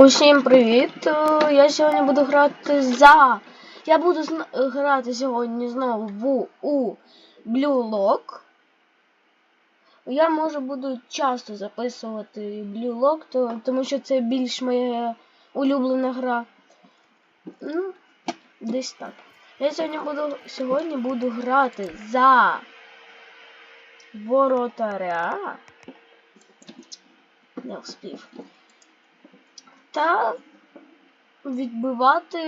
Усім привіт! Е, Я сьогодні буду грати за. Я буду грати сьогодні знову в у Blue Lock. Я може буду часто записувати Blue Lock, то, тому що це більш моя улюблена гра. Ну, десь так. Я сьогодні буду сьогодні буду грати за воротаря. Не вспів та відбивати,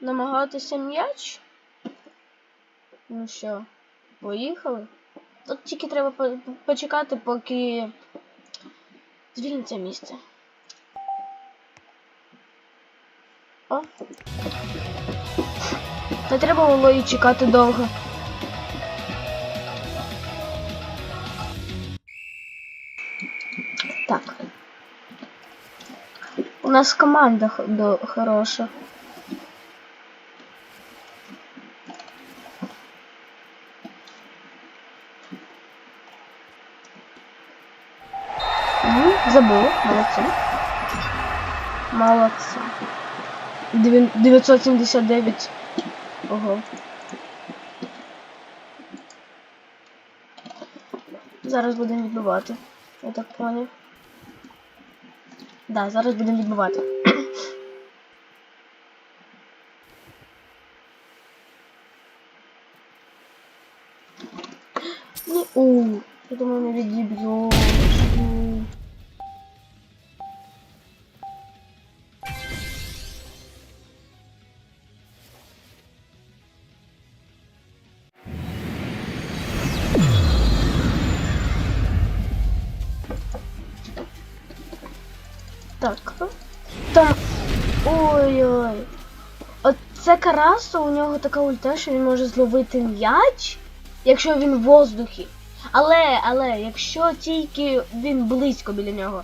намагатися м'яч. Ну що, поїхали? Тут тільки треба по- почекати, поки звільниться місце. О. Не треба було і чекати довго. нас команда х- до, хороша. Ну, забыл. Молодцы. Молодцы. Дев'ян- 979. Ого. Зараз будемо відбивати. Я так поняв. Да, зараз будемо відбивати. Ні, у, я думаю, не відіб'ю. Так. Там. Ой-ой. Оце Карасо, у нього така ульта, що він може зловити м'яч, якщо він в воздухі. Але, але, якщо тільки він близько біля нього.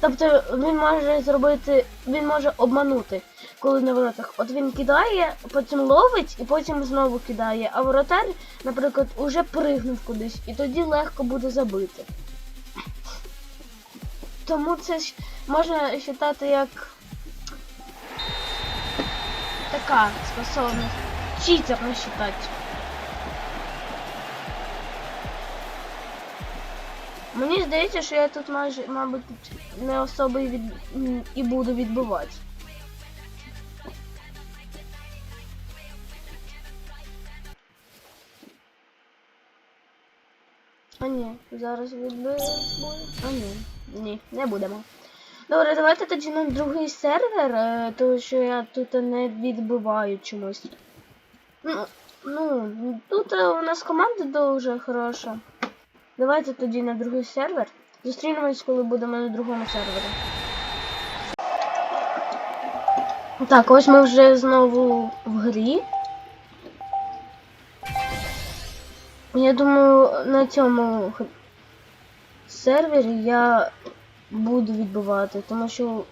Тобто він може зробити, він може обманути, коли на воротах. От він кидає, потім ловить і потім знову кидає. А воротар, наприклад, уже пригнув кудись, і тоді легко буде забити. Тому це ж можна вважати як така способність. Читер не считать. Мені здається, що я тут майже, мабуть, не особо і, від... і буду відбивати. А ні, зараз відбивати буде. А ні, ні, не будемо. Добре, давайте тоді на другий сервер, е, тому що я тут не відбиваю чомусь. Ну, ну тут е, у нас команда дуже хороша. Давайте тоді на другий сервер. Зустрінемось, коли будемо на другому сервері. Так, ось ми вже знову в грі. Я думаю, на цьому сервері я буду відбивати, тому що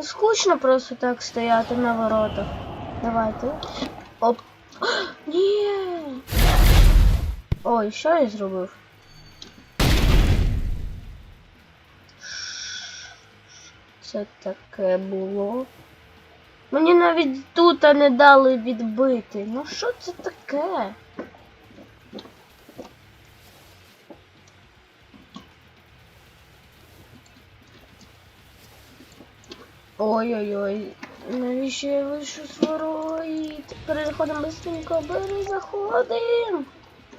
скучно просто так стояти на воротах. Давайте. Оп. Ні. Ой, що я зробив? Це таке було. Мені навіть тут не дали відбити. Ну що це таке? Ой-ой-ой. Навіщо я вийшов з ворот? Переходимо быстренько, перезаходим.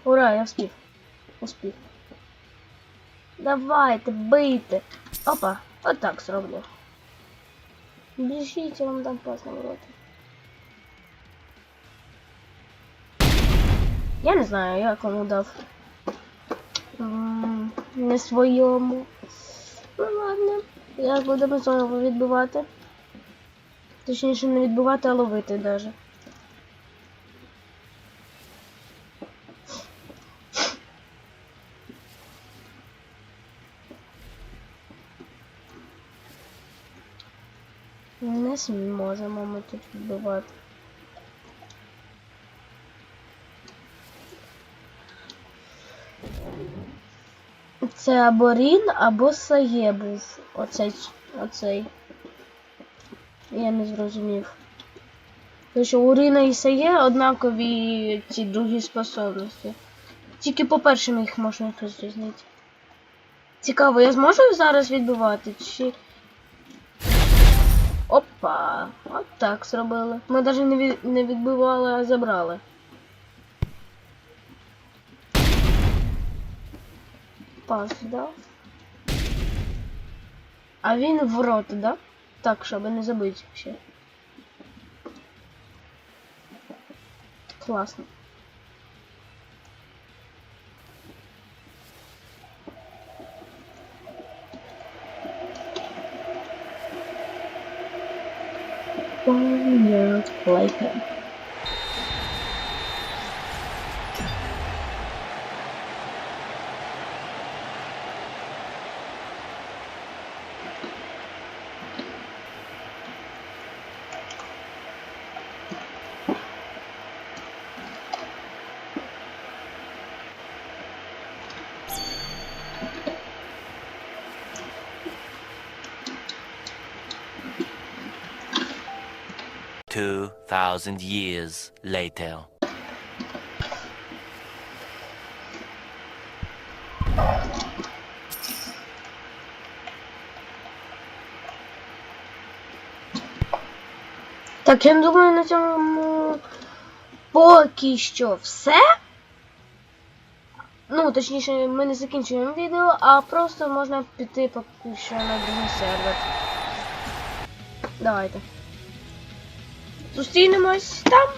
Ура, я вспів. Успів. Давайте, бийте. Опа, отак зроблю. Біжіть, я вам дам пас на ворота. Я не знаю, я кому дав. Не своєму. Ну ладно. Як будемо знову відбивати. Точніше не відбивати, а ловити даже. Не зможемо ми тут відбивати. Це або Рін, або Сає оцей, оцей. Я не зрозумів. Тому що у Рина і Сає однакові ці другі способності. Тільки по першим їх можна розрізнити. Цікаво, я зможу зараз відбивати? Чи. Опа! От так зробили. Ми навіть не, від... не відбивали, а забрали. Пас дав. А він в рот, да? Так, чтобы не забути ще. Класно. Понятно. Лайка. 2,000 years later. Так, я думаю, на цьому поки що все. Ну, точніше, ми не закінчуємо відео, а просто можна піти поки що на другий сервер. Давайте. Зустрінемось там.